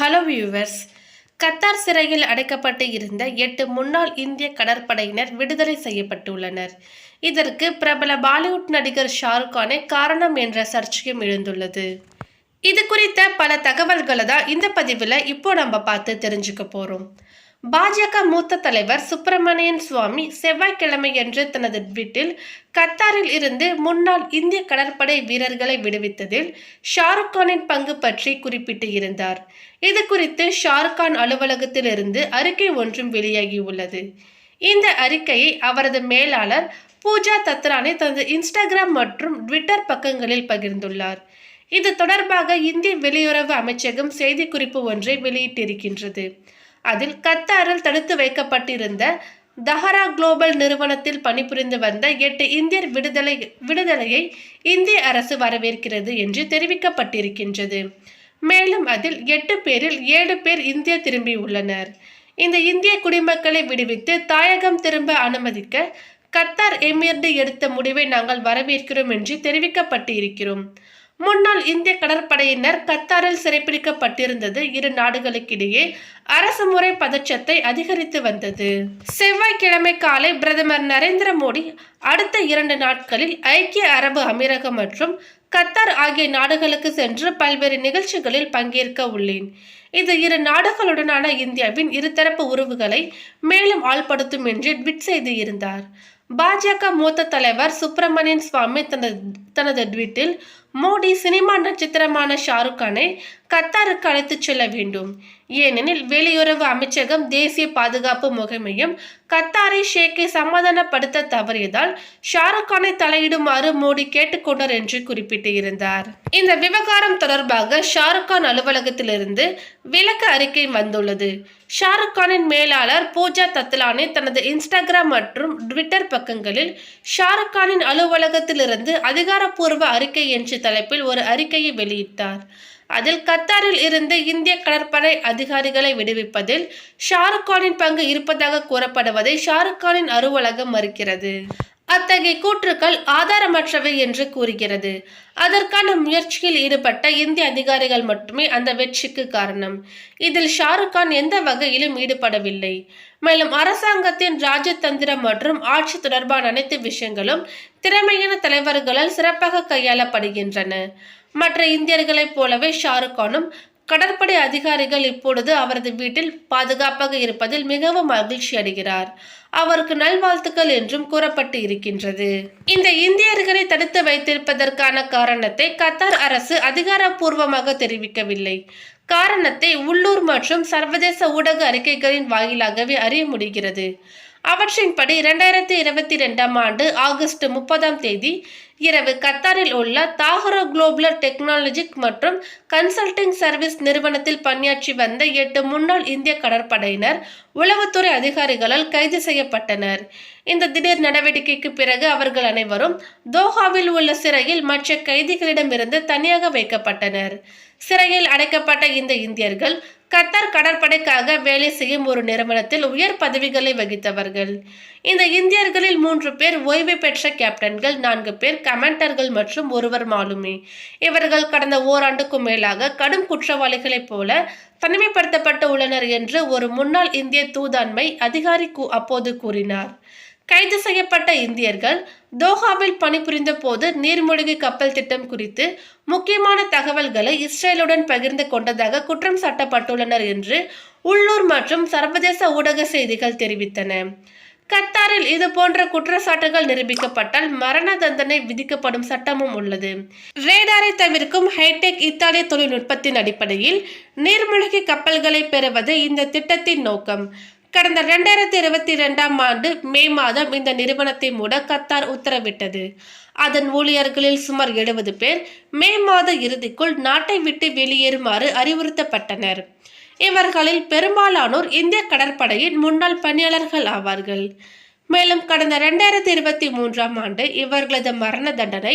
Hello viewers Qatar சிறையில் அடைக்கப்பட்டு இருந்த எட்டு முன்னாள் இந்திய கடற்படையினர் விடுதலை செய்யப்பட்டுள்ளனர். இதற்கு பிரபல பாலிவுட் நடிகர் ஷாருக்கானே காரணம் என்ற சர்ச்சையும் எழுந்துள்ளது. இது குறித்த பல தகவல்களை தான் இந்த பதிவில் இப்போ நம்ம பார்த்து தெரிஞ்சுக்க போகிறோம் பாஜக மூத்த தலைவர் சுப்பிரமணியன் சுவாமி செவ்வாய்க்கிழமையன்று தனது வீட்டில் கத்தாரில் இருந்து முன்னாள் இந்திய கடற்படை வீரர்களை விடுவித்ததில் ஷாருக் கானின் பங்கு பற்றி குறிப்பிட்டு இருந்தார் இது குறித்து ஷாருக் கான் அலுவலகத்திலிருந்து அறிக்கை ஒன்றும் வெளியாகியுள்ளது. இந்த அறிக்கையை அவரது மேலாளர் பூஜா தத்ரானி தனது இன்ஸ்டாகிராம் மற்றும் ட்விட்டர் பக்கங்களில் பகிர்ந்துள்ளார். இது தொடர்பாக இந்திய வெளியுறவு அமைச்சகம் செய்திக்குறிப்பு ஒன்றை வெளியிட்டிருக்கின்றது. அதில் கத்தாரில் தடுத்து வைக்கப்பட்டிருந்த தஹரா குளோபல் நிறுவனத்தில் பணிபுரிந்து வந்த எட்டு இந்தியர் விடுதலை விடுதலையை இந்திய அரசு வரவேற்கிறது என்று தெரிவிக்கப்பட்டிருக்கின்றது. மேலும் அதில் எட்டு பேரில் ஏழு பேர் இந்தியா திரும்பியுள்ளனர் இந்த இந்திய குடிமக்களை விடுவித்து தாயகம் திரும்ப அனுமதிக்க கத்தார் எமிர்டு எடுத்த முடிவை நாங்கள் வரவேற்கிறோம் என்று தெரிவிக்கப்பட்டு இருக்கிறோம் முன்னாள் இந்திய கடற்படையினர் கத்தாரில் சிறைப்பிடிக்கப்பட்டிருந்தது இரு நாடுகளுக்கிடையே அரசு முறை பதற்றத்தை அதிகரித்து வந்தது. செவ்வாய்க்கிழமை காலை பிரதமர் நரேந்திர மோடி அடுத்த இரண்டு நாட்களில் ஐக்கிய அரபு அமீரகம் மற்றும் கத்தார் ஆகிய நாடுகளுக்கு சென்று பல்வேறு நிகழ்ச்சிகளில் பங்கேற்க உள்ளேன். இது இரு நாடுகளுடனான இந்தியாவின் இருதரப்பு உறவுகளை மேலும் ஆள்படுத்தும் என்று ட்விட் செய்து இருந்தார் பாஜக மூத்த தலைவர் சுப்பிரமணியன் சுவாமி தனது தனது ட்வீட்டில் மோடி சினிமா நட்சத்திரமான ஷாருக் கானை கத்தாருக்கு அழைத்துச் செல்ல வேண்டும். ஏனெனில் வெளியுறவு அமைச்சகம் தேசிய பாதுகாப்பு முகமையும் கத்தாரை ஷேக்கை சமாதானப்படுத்த தவறியதால் ஷாருக் கானை தலையிடுமாறு மோடி கேட்டுக்கொண்டார் என்று குறிப்பிட்டு இருந்தார் இந்த விவகாரம் தொடர்பாக ஷாருக் கான் அலுவலகத்திலிருந்து விளக்க அறிக்கை வந்துள்ளது. ஷாருக் கானின் மேலாளர் பூஜா தத்லானி தனது இன்ஸ்டாகிராம் மற்றும் ட்விட்டர் பக்கங்களில் ஷாருக் கானின் அலுவலகத்திலிருந்து அதிகாரப்பூர்வ அறிக்கை என்ற தலைப்பில் ஒரு அறிக்கையை வெளியிட்டார். அதில் கத்தாரில் இருந்து இந்திய கடற்படை அதிகாரிகளை விடுவிப்பதில் ஷாருக் கானின் பங்கு இருப்பதாக கூறப்படுவதை ஷாருக் கானின் அலுவலகம் மறுக்கிறது. அத்தகைய கூற்றுக்கள் ஆதாரமற்றவை என்று கூறுகிறது. அதற்கான முயற்சியில் ஈடுபட்ட இந்திய அதிகாரிகள் மட்டுமே அந்த வெற்றிக்கு காரணம். இதில் ஷாருக் கான் எந்த வகையிலும் ஈடுபடவில்லை. மேலும் அரசாங்கத்தின் ராஜதந்திரம் மற்றும் ஆட்சி தொடர்பான அனைத்து விஷயங்களும் திறமையான தலைவர்களால் சிறப்பாக கையாளப்படுகின்றன. மற்ற இந்தியர்களைப் போலவே ஷாருக் கானும் கடற்படை அதிகாரிகள் இப்பொழுது அவரது வீட்டில் பாதுகாப்பாக இருப்பதில் மிகவும் மகிழ்ச்சி அடைகிறார். அவருக்கு நல்வாழ்த்துக்கள் என்றும் கூறப்பட்டு இருக்கின்றது. இந்த இந்தியர்களை தடுத்து வைத்திருப்பதற்கான காரணத்தை கத்தார் அரசு அதிகாரப்பூர்வமாக தெரிவிக்கவில்லை. காரணத்தை உள்ளூர் மற்றும் சர்வதேச ஊடக அறிக்கைகளின் வாயிலாகவே அறிய முடிகிறது. அவற்றின்படி இரண்டாயிரத்தி இருபத்தி ரெண்டாம் ஆண்டு ஆகஸ்ட் முப்பதாம் தேதி இரவு கத்தாரில் உள்ள தாகரோ குளோபல் டெக்னாலஜிக் மற்றும் கன்சல்டிங் சர்வீஸ் நிறுவனத்தில் பணியாற்றி வந்த எட்டு முன்னாள் இந்திய கடற்படையினர் உளவுத்துறை அதிகாரிகளால் கைது செய்யப்பட்டனர். இந்த திடீர் நடவடிக்கைக்கு பிறகு அவர்கள் அனைவரும் தோஹாவில் உள்ள சிறையில் மற்ற கைதிகளிடமிருந்து தனியாக வைக்கப்பட்டனர். சிறையில் அடைக்கப்பட்ட இந்த இந்தியர்கள் கத்தார் கடற்படைக்காக வேலை செய்யும் ஒரு நிறுவனத்தில் உயர் பதவிகளை வகித்தவர்கள். இந்த இந்தியர்களில் மூன்று பேர் ஓய்வு பெற்ற கேப்டன்கள் நான்கு பேர் கமாண்டர்கள் மற்றும் ஒருவர் மாலுமி. இவர்கள் கடந்த ஓராண்டுக்கும் மேலாக கடும் குற்றவாளிகளைப் போல தனிமைப்படுத்தப்பட்டு உள்ளனர் என்று ஒரு முன்னாள் இந்திய தூதாண்மை அதிகாரி அப்போது கூறினார். கைது செய்யப்பட்ட இந்தியர்கள் தோஹாவில் பணிபுரிந்த போது நீர்மூழ்கி கப்பல் திட்டம் குறித்து முக்கியமான தகவல்களை இஸ்ரேலுடன் பகிர்ந்து கொண்டதாக குற்றம் சாட்டப்பட்டுள்ளனர் என்று உள்ளூர் மற்றும் சர்வதேச ஊடக செய்திகள் தெரிவித்தன. கத்தாரில் இது போன்ற குற்றச்சாட்டுகள் நிரூபிக்கப்பட்டால் மரண தண்டனை விதிக்கப்படும் சட்டமும் உள்ளது. ரேடாரை தவிர்க்கும் ஹைடெக் இத்தாலிய தொழில்நுட்பத்தின் அடிப்படையில் நீர்மூழ்கி கப்பல்களை பெறுவது இந்த திட்டத்தின் நோக்கம். கடந்த ரெண்டாயிரத்தி இருபத்தி ரெண்டாம் ஆண்டு மே மாதம் இந்த நிறுவனத்தை மூட கத்தார் உத்தரவிட்டது. அதன் ஊழியர்களில் சுமார் எழுபது பேர் மே மாத இறுதிக்குள் நாட்டை விட்டு வெளியேறுமாறு அறிவுறுத்தப்பட்டனர். இவர்களில் பெரும்பாலானோர் இந்திய கடற்படையின் முன்னாள் பணியாளர்கள் ஆவார்கள். மேலும் கடந்த ரெண்டாயிரத்தி இருபத்தி மூன்றாம் ஆண்டு இவர்களது மரண தண்டனை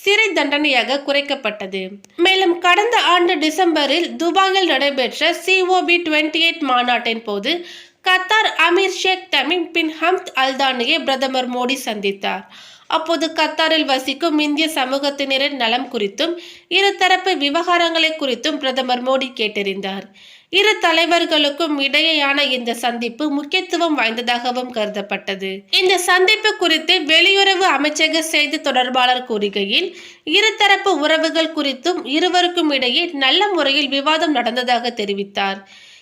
சிறை தண்டனையாக குறைக்கப்பட்டது. மேலும் கடந்த ஆண்டு டிசம்பரில் துபாயில் நடைபெற்ற சிஓபி டுவெண்டி எயிட் மாநாட்டின் போது Qatar Amir Sheikh Tamim bin Hamad அல்தானியை பிரதமர் மோடி சந்தித்தார். அப்போது கத்தாரில் வசிக்கும் இந்திய சமூகத்தினரின் நலம் குறித்தும் இருதரப்பு விவகாரங்களை குறித்தும் பிரதமர் மோடி கேட்டறிந்தார். இரு தலைவர்களுக்கும் இடையேயான இந்த சந்திப்பு முக்கியத்துவம் வாய்ந்ததாகவும் கருதப்பட்டது. இந்த சந்திப்பு குறித்து வெளியுறவு அமைச்சக செய்தி தொடர்பாளர் கூறுகையில் இருதரப்பு உறவுகள் குறித்தும் இருவருக்கும் இடையே நல்ல முறையில் விவாதம் நடந்ததாக தெரிவித்தார்.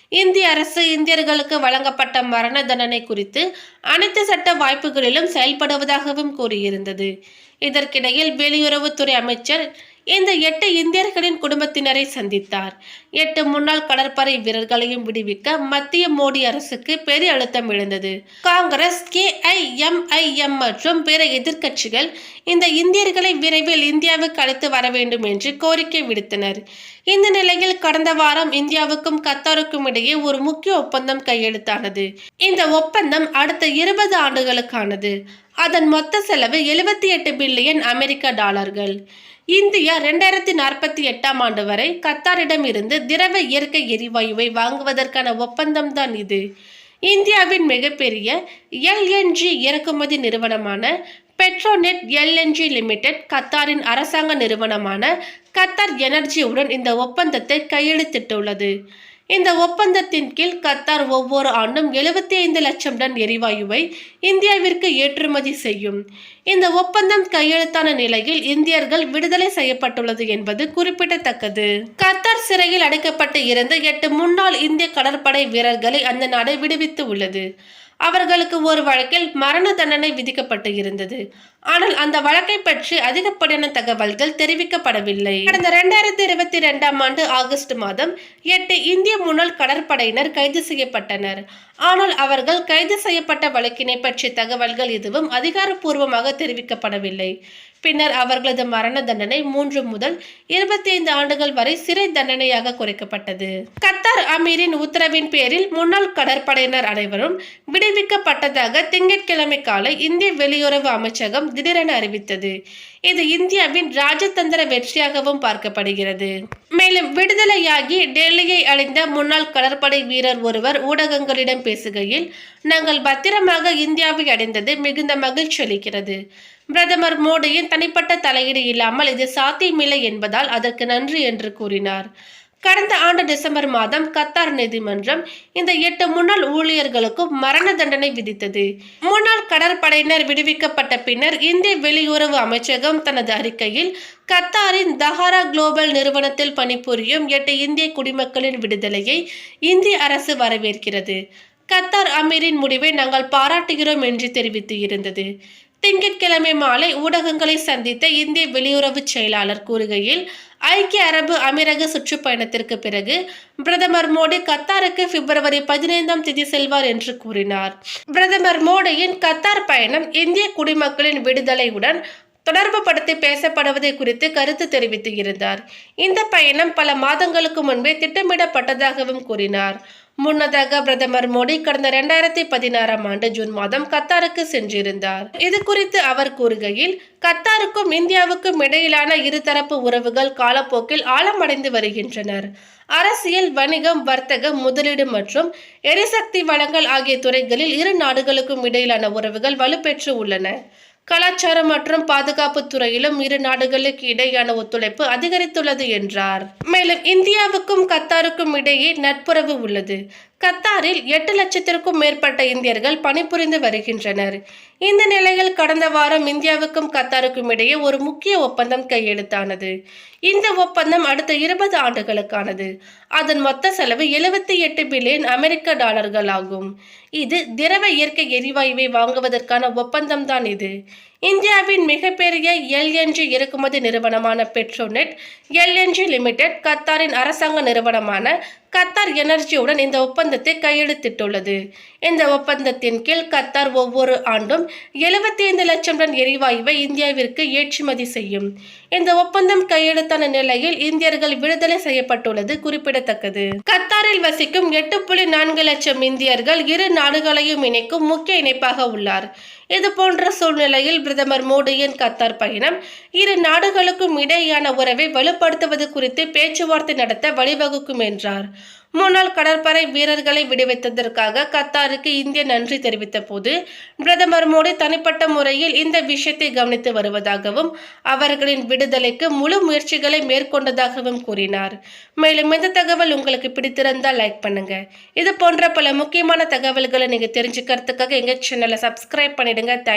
இந்திய அரசு இந்தியர்களுக்கு வழங்கப்பட்ட மரண தண்டனை குறித்து அனைத்து சட்ட வாய்ப்புகளிலும் செயல்படுவதாகவும் கூறியிருந்தது. இதற்கிடையில் வெளியுறவுத்துறை அமைச்சர் இந்த எட்டு இந்தியர்களின் குடும்பத்தினரை சந்தித்தார். எட்டு முன்னாள் கடற்படை வீரர்களையும் விடுவிக்க மத்திய மோடி அரசுக்கு பெரிய அழுத்தம் எழுந்தது. காங்கிரஸ் கேஐஎம்ஐஎம் மற்றும் பிற எதிர்க்கட்சிகள் இந்த இந்தியர்களை விரைவில் இந்தியாவுக்கு அழைத்து வர வேண்டும் என்று கோரிக்கை விடுத்தனர். இந்த நிலையில் கடந்த வாரம் இந்தியாவுக்கும் கத்தாருக்கும் இடையே ஒரு முக்கிய ஒப்பந்தம் கையெழுத்தானது. இந்த ஒப்பந்தம் அடுத்த இருபது ஆண்டுகளுக்கானது. அதன் மொத்த செலவு எழுபத்தி எட்டு பில்லியன் அமெரிக்க டாலர்கள். இந்தியா ரெண்டாயிரத்தி நாற்பத்தி எட்டாம் ஆண்டு வரை கத்தாரிடம் இருந்து திரவ இயற்கை எரிவாயுவை வாங்குவதற்கான ஒப்பந்தம்தான் இது. இந்தியாவின் மிகப்பெரிய எல்என்ஜி இறக்குமதி நிறுவனமான பெட்ரோநெட் எல்என்ஜி லிமிடெட் கத்தாரின் அரசாங்க நிறுவனமான கத்தார் எனர்ஜியுடன் இந்த ஒப்பந்தத்தை கையெழுத்திட்டுள்ளது. இந்த ஒப்பந்தத்தின் கீழ் கத்தார் ஒவ்வொரு ஆண்டும் எழுபத்தி ஐந்து லட்சம் டன் எரிவாயுவை இந்தியாவிற்கு ஏற்றுமதி செய்யும். இந்த ஒப்பந்தம் கையெழுத்தான நிலையில் இந்தியர்கள் விடுதலை செய்யப்பட்டுள்ளது என்பது குறிப்பிடத்தக்கது. கத்தார் சிறையில் அடைக்கப்பட்டு இருந்த எட்டு முன்னாள் இந்திய கடற்படை வீரர்களை அந்த நாடு விடுவித்து உள்ளது. அவர்களுக்கு ஒரு வழக்கில் மரண தண்டனை விதிக்கப்பட்டு இருந்தது. ஆனால் அந்த வழக்கை பற்றி அதிகப்படியான தகவல்கள் தெரிவிக்கப்படவில்லை. கடந்த இரண்டாயிரத்தி இருபத்தி ரெண்டாம் ஆண்டு ஆகஸ்ட் மாதம் எட்டு இந்திய முன்னாள் கடற்படையினர் கைது செய்யப்பட்டனர். ஆனால் அவர்கள் கைது செய்யப்பட்ட வழக்கினை பற்றிய தகவல்கள் எதுவும் அதிகாரப்பூர்வமாக தெரிவிக்கப்படவில்லை. பின்னர் அவர்களது மரண தண்டனை மூன்று முதல் இருபத்தி ஐந்து ஆண்டுகள் வரை சிறை தண்டனையாக குறைக்கப்பட்டது. கத்தார் அமீரின் உத்தரவின் பேரில் முன்னாள் கடற்படையினர் அனைவரும் விடுவிக்கப்பட்டதாக திங்கட்கிழமை காலை இந்திய வெளியுறவு அமைச்சகம் திடீரென அறிவித்தது. இது இந்தியாவின் ராஜதந்திர வெற்றியாகவும் பார்க்கப்படுகிறது. மேலும் விடுதலையாகி டெல்லியை அடைந்த முன்னாள் கடற்படை வீரர் ஒருவர் ஊடகங்களிடம் பேசுகையில் நாங்கள் பத்திரமாக இந்தியாவை அடைந்தது மிகுந்த மகிழ்ச்சி அளிக்கிறது. பிரதமர் மோடியின் தனிப்பட்ட தலையீடு இல்லாமல் இது சாத்தியமில்லை என்பதால் அதற்கு நன்றி என்று கூறினார். கடந்த ஆண்டு டிசம்பர் மாதம் கத்தார் நீதிமன்றம் இந்த எட்டு முன்னாள் ஊழியர்களுக்கும் மரண தண்டனை விதித்தது. முன்னாள் கடற்படையினர் விடுவிக்கப்பட்ட பின்னர் இந்திய வெளியுறவு அமைச்சகம் தனது அறிக்கையில் கத்தாரின் தஹாரா குளோபல் நிறுவனத்தில் பணிபுரியும் எட்டு இந்திய குடிமக்களின் விடுதலையை இந்திய அரசு வரவேற்கிறது. கத்தார் அமீரின் முடிவை நாங்கள் பாராட்டுகிறோம் என்று தெரிவித்து இருந்தது. திங்கட்கிழமை மாலை ஊடகங்களை சந்தித்த இந்திய வெளியுறவு செயலாளர் கூறுகையில் ஐக்கிய அரபு அமீரக சுற்றுப்பயணத்திற்கு பிறகு பிரதமர் மோடி கத்தாருக்கு பிப்ரவரி பதினைந்தாம் தேதி செல்வார் என்று கூறினார். பிரதமர் மோடியின் கத்தார் பயணம் இந்திய குடிமக்களின் விடுதலையுடன் தொடர்பு படுத்தி பேசப்படுவதை குறித்து கருத்து தெரிவித்து இருந்தார். இந்த பயணம் பல மாதங்களுக்கு முன்பே திட்டமிடப்பட்டதாகவும் கூறினார். முன்னதாக பிரதமர் மோடி கடந்த இரண்டாயிரத்தி பதினாறாம் ஆண்டு ஜூன் மாதம் கத்தாருக்கு சென்றிருந்தார். இது குறித்து அவர் கூறுகையில் கத்தாருக்கும் இந்தியாவுக்கும் இடையிலான இருதரப்பு உறவுகள் காலப்போக்கில் ஆழமடைந்து வருகின்றனர். அரசியல் வணிகம் வர்த்தகம் முதலீடு மற்றும் எரிசக்தி வளங்கள் ஆகிய துறைகளில் இரு நாடுகளுக்கும் இடையிலான உறவுகள் வலுப்பெற்று உள்ளன. கலாச்சாரம் மற்றும் பாதுகாப்பு துறையிலும் இரு நாடுகளுக்கு இடையான ஒத்துழைப்பு அதிகரித்துள்ளது என்றார். மேலும் இந்தியாவுக்கும் கத்தாருக்கும் இடையே நட்புறவு உள்ளது. கத்தாரில் எட்டு லட்சத்திற்கும் மேற்பட்ட இந்தியர்கள் பணிபுரிந்து வருகின்றனர். இந்த நிலையில் கடந்த வாரம் இந்தியாவுக்கும் கத்தாருக்கும் இடையே ஒரு முக்கிய ஒப்பந்தம் கையெழுத்தானது. இந்த ஒப்பந்தம் அடுத்த இருபது ஆண்டுகளுக்கானது. அதன் மொத்த செலவு எழுபத்தி எட்டு பில்லியன் அமெரிக்க டாலர்கள் ஆகும் இது திரவ இயற்கை எரிவாயுவை வாங்குவதற்கான ஒப்பந்தம் தான் இது. இந்தியாவின் மிகப்பெரிய எல்என்ஜி இறக்குமதி நிறுவனமான பெட்ரோநெட் எல்என்ஜி லிமிடெட் கத்தாரின் அரசாங்க நிறுவனமான கத்தார் எனர்ஜியுடன் இந்த ஒப்பந்தத்தை கையெழுத்திட்டுள்ளது. இந்த ஒப்பந்தத்தின் கீழ் கத்தார் ஒவ்வொரு ஆண்டும் எழுபத்தி ஐந்து லட்சம் டன் எரிவாயுவை இந்தியாவிற்கு ஏற்றுமதி செய்யும். இந்த ஒப்பந்தம் கையெழுத்தான நிலையில் இந்தியர்கள் விடுதலை செய்யப்பட்டுள்ளது குறிப்பிடத்தக்கது. கத்தாரில் வசிக்கும் எட்டு புள்ளி நான்கு லட்சம் இந்தியர்கள் இரு நாடுகளையும் இணைக்கும் முக்கிய இணைப்பாக உள்ளார். இது போன்ற சூழ்நிலையில் பிரதமர் மோடியின் கத்தார் பயணம் இரு நாடுகளுக்கும் இடையேயான உறவை வலுப்படுத்துவது குறித்து பேச்சுவார்த்தை நடத்த வழிவகுக்கும் என்றார். முன்னாள் கடற்படை வீரர்களை விடுவித்ததற்காக கத்தாருக்கு இந்திய நன்றி தெரிவித்த போது பிரதமர் மோடி தனிப்பட்ட முறையில் இந்த விஷயத்தை கவனித்து வருவதாகவும் அவர்களின் விடுதலைக்கு முழு முயற்சிகளை மேற்கொண்டதாகவும் கூறினார். மேலும் இந்த தகவல் உங்களுக்கு பிடித்திருந்தால் லைக் பண்ணுங்க. இது போன்ற பல முக்கியமான தகவல்களை நீங்க தெரிஞ்சுக்கிறதுக்காக எங்க சேனலை சப்ஸ்கிரைப் பண்ணிடுங்க. தேங்க்ஸ்